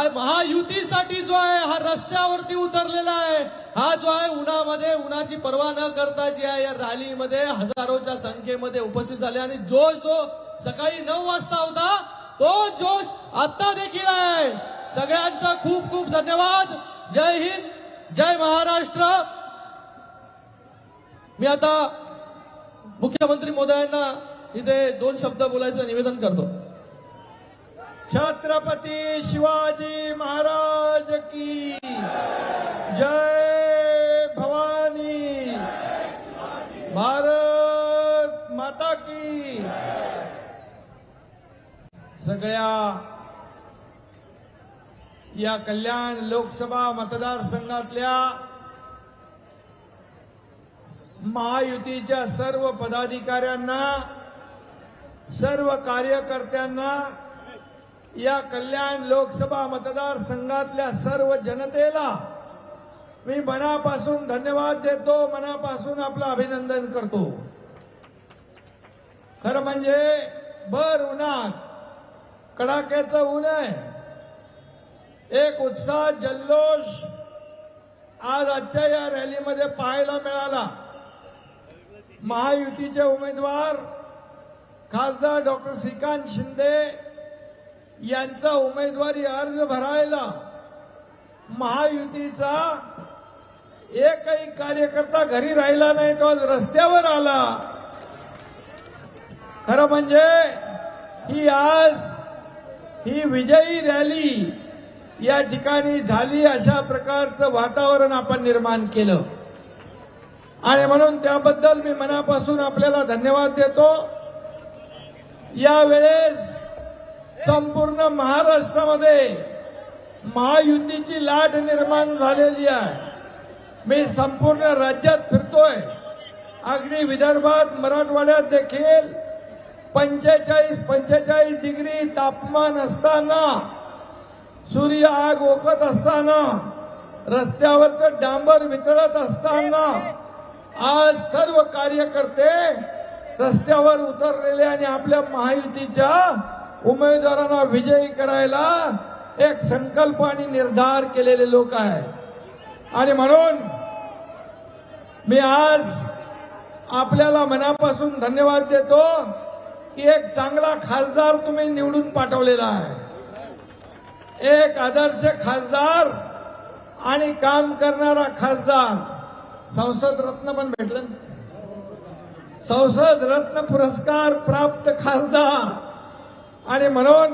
हा महायुतीसाठी जो आहे हा रस्त्यावरती उतरलेला आहे. हा जो आहे उन्हामध्ये उन्हाची पर्वा न करता जी आहे या रॅलीमध्ये हजारोच्या संख्येमध्ये उपस्थित झाले. आणि जोश जो सकाळी नऊ वाजता होता तो जोश आता देखील आहे. सगळ्यांचा खूप खूप धन्यवाद. जय हिंद जय महाराष्ट्र. मी आता मुख्यमंत्री मोदयांना इथे दोन शब्द बोलायचं निवेदन करतो. छत्रपती शिवाजी महाराज की जय भवानी। भारत माता की। सगळ्या या कल्याण लोकसभा मतदारसंघातल्या महायुतीच्या सर्व पदाधिकाऱ्यांना सर्व कार्यकर्त्यांना या कल्याण लोकसभा मतदारसंघातल्या सर्व जनतेला मी मनापासून धन्यवाद देतो मनापासून आपलं अभिनंदन करतो. खरं म्हणजे भर उन्हात कडाक्याचं ऊन आहे. एक उत्साह जल्लोष आज आजच्या या रॅलीमध्ये पाहायला मिळाला. महायुतीचे उमेदवार खासदार डॉक्टर श्रीकांत शिंदे यांचा उमेदवारी अर्ज भरायला महायुतीचा एकही कार्यकर्ता घरी राहिला नाही तो आज रस्त्यावर आला. खरं म्हणजे ही आज ही विजयी रॅली या ठिकाणी झाली अशा प्रकारचं वातावरण आपण निर्माण केलं. आणि म्हणून त्याबद्दल मी मनापासून आपल्याला धन्यवाद देतो. यावेळेस संपूर्ण महाराष्ट्रामध्ये महायुतीची लाट निर्माण झालेली आहे. मी संपूर्ण राज्यात फिरतोय. अगदी विदर्भात मराठवाड्यात देखील पंचेचाळीस पंचेचाळीस डिग्री तापमान असताना सूर्य आग ओकत असताना रस्त्यावरचं डांबर वितळत असताना आज सर्व कार्यकर्ते रस्त्यावर उतरलेले आणि आपल्या महायुतीच्या उमेदवारांना विजयी करायला एक संकल्प आणि निर्धार केलेले लोक आहेत. आणि म्हणून मी आज आपल्याला मनापासून धन्यवाद देतो की एक चांगला खासदार तुम्ही निवडून पाठवलेला आहे. एक आदर्श खासदार आणि काम करणारा खासदार. संसद रत्न पण भेटलं संसद रत्न पुरस्कार प्राप्त खासदार. आणि म्हणून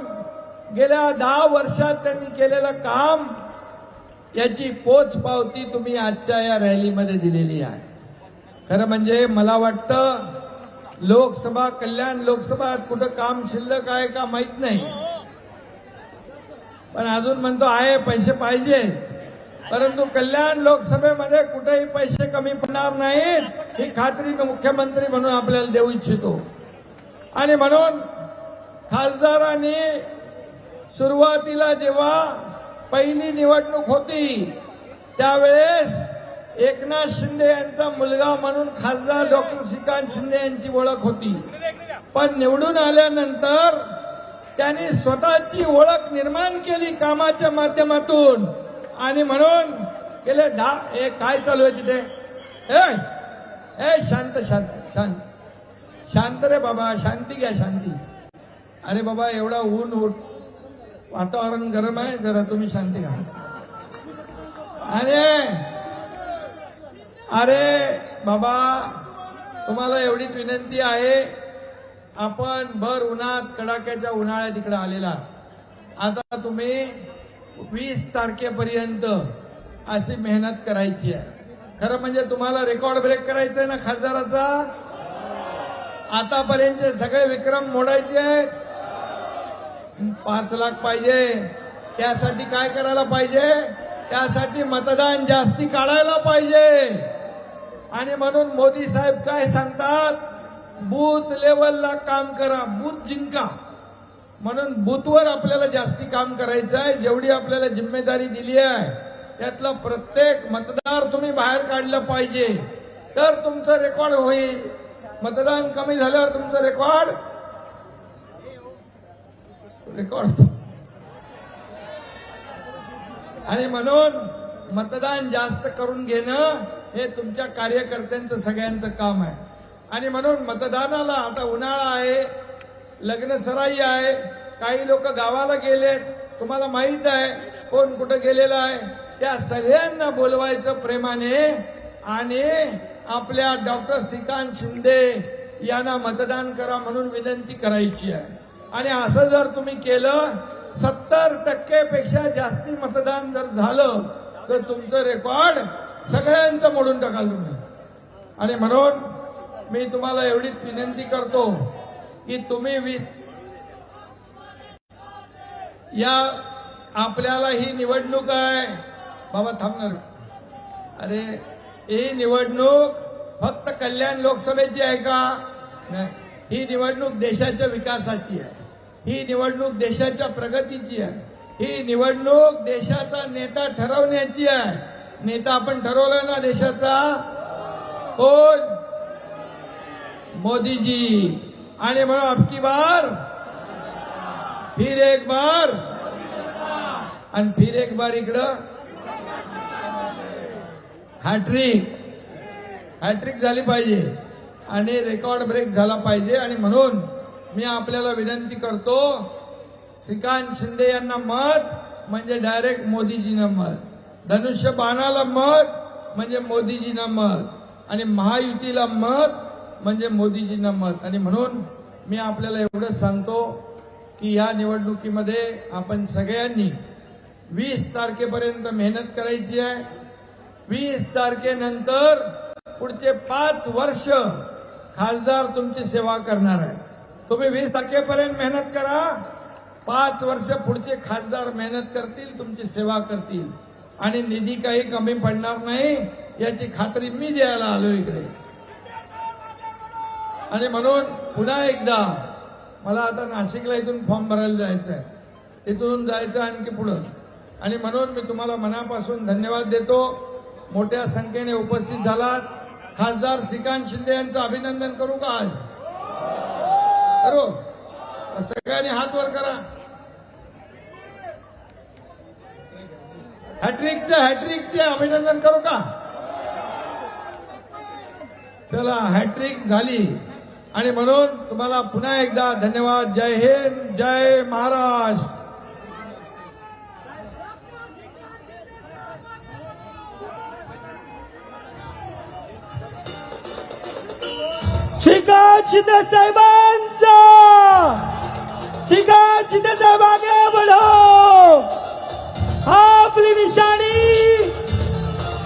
गेल्या दहा वर्षात त्यांनी केलेलं काम याची पोच पावती तुम्ही आजच्या या रॅलीमध्ये दिलेली आहे. खरं म्हणजे मला वाटतं लोकसभा कल्याण लोकसभा कुठं काम शिल्लक आहे का माहीत नाही. पण अजून म्हणतो आहे पैसे पाहिजे. परंतु कल्याण लोकसभेमध्ये कुठेही पैसे कमी पडणार नाहीत ही खात्री मुख्यमंत्री म्हणून आपल्याला देऊ इच्छितो. आणि म्हणून खासदारांनी सुरुवातीला जेव्हा पहिली निवडणूक होती त्यावेळेस एकनाथ शिंदे यांचा मुलगा म्हणून खासदार डॉक्टर श्रीकांत शिंदे यांची ओळख होती. पण निवडून आल्यानंतर त्यांनी स्वतःची ओळख निर्माण केली कामाच्या माध्यमातून. आणि म्हणून गेले दहा हे काय चालू आहे तिथे? ए शांत शांत शांत. शांत रे बाबा शांती घ्या शांती. अरे बाबा एवढा ऊन उठ. वातावरण गरम आहे जरा तुम्ही शांती घ्या. आणि अरे बाबा तुम्हाला एवढीच विनंती आहे. आपण भर उन्हात कडाक्याच्या उन्हाळ्यात इकडे आलेला. आता तुम्ही वीस तारखेपर्यंत अशी मेहनत करायची आहे. खरं म्हणजे तुम्हाला रेकॉर्ड ब्रेक करायचंय आहे ना खासदाराचा? आतापर्यंतचे सगळे विक्रम मोडायचे आहेत. पाच लाख पाहिजे. त्यासाठी काय करायला पाहिजे? त्यासाठी मतदान जास्ती काढायला पाहिजे. आणि म्हणून मोदी साहेब काय सांगतात? बूथ लेवलला काम करा बूथ जिंका. म्हणून बूथवर आपल्याला जास्ती काम करायचं आहे. जेवढी आपल्याला जिम्मेदारी दिली आहे त्यातलं प्रत्येक मतदार तुम्ही बाहेर काढलं पाहिजे. तर तुमचं रेकॉर्ड होईल. मतदान कमी झाल्यावर तुमचं रेकॉर्ड रेकॉर्ड आणि म्हणून मतदान जास्त करून घेणं हे तुमच्या कार्यकर्त्यांचं सगळ्यांचं काम आहे. आणि म्हणून मतदानाला आता उन्हाळा आहे लग्न सराई आहे काही लोक गावाला गेलेत तुम्हाला माहीत आहे कोण कुठं गेलेलं आहे. त्या सगळ्यांना बोलवायचं प्रेमाने आणि आपल्या डॉक्टर श्रीकांत शिंदे यांना मतदान करा म्हणून विनंती करायची आहे. आणि असं जर तुम्ही केलं सत्तर टक्केपेक्षा जास्ती मतदान जर झालं तर तुमचं रेकॉर्ड सगळ्यांचं मोडून टाकाल तुम्ही. आणि म्हणून मी तुम्हाला एवढीच विनंती करतो की तुम्ही वि- या आपल्याला ही निवडणूक आहे. बाबा थांबणार अरे ही निवडणूक फक्त कल्याण लोकसभेची आहे का? नाही. ही निवडणूक देशाच्या विकासाची आहे. ही निवडणूक देशाच्या प्रगतीची आहे. ही निवडणूक देशाचा नेता ठरवण्याची आहे. नेता आपण ठरवलं ना देशाचा? कोण? मोदीजी. आणि म्हणून अबकी बार? फिर एक बार? आणि फिर एक बार इकडं? हॅट्रिक. हॅट्रिक झाली पाहिजे. आणि रेकॉर्ड ब्रेक झाला पाहिजे. आणि म्हणून मी आपल्याला विनंती करतो श्रीकांत शिंदे यांना मत म्हणजे डायरेक्ट मोदीजींना मत. धनुष्य बाणाला मत म्हणजे मोदीजींना मत. आणि महायुतीला मत म्हणजे मोदीजींना मत. आणि म्हणून मी आपल्याला एवढंच सांगतो की या निवडणुकीमध्ये आपण सगळ्यांनी वीस तारखेपर्यंत मेहनत करायची आहे. वीस तारखेनंतर पुढचे पाच वर्ष खासदार तुमची सेवा करणार आहे तुम्ही वीस तारखेपर्यंत मेहनत करा. पाच वर्ष पुढचे खासदार मेहनत करतील तुमची सेवा करतील. आणि निधी काही कमी पडणार नाही याची खात्री मी द्यायला आलो इकडे. आणि म्हणून पुन्हा एकदा मला आता नाशिकला इथून फॉर्म भरायला जायचं आहे. तिथून जायचं आणखी पुढं. आणि म्हणून मी तुम्हाला मनापासून धन्यवाद देतो. मोठ्या संख्येने उपस्थित झालात. खासदार श्रीकांत शिंदे यांचं अभिनंदन करू का आज? करू. सगळ्यांनी हात वर करा. हॅट्रिकचे हॅट्रिकचे अभिनंदन करू का? चला हॅट्रिक झाली. आणि म्हणून तुम्हाला पुन्हा एकदा धन्यवाद. जय हिंद जय महाराष्ट्र. श्रीकांत शिंदे साहेबांचा. श्रीकांत शिंदे साहेब आगे बढो हा आपली निशाणी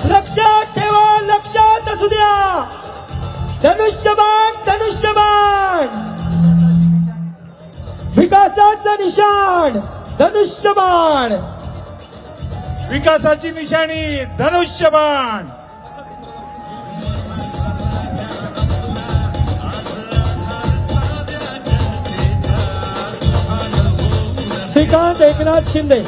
लक्षात ठेवा लक्षात असू द्या. धनुष्यबाण धनुष्यबाण. विकासाचं निशाण धनुष्यबाण. विकासाची निशाणी धनुष्यबाण. श्रीकांत एकनाथ शिंदे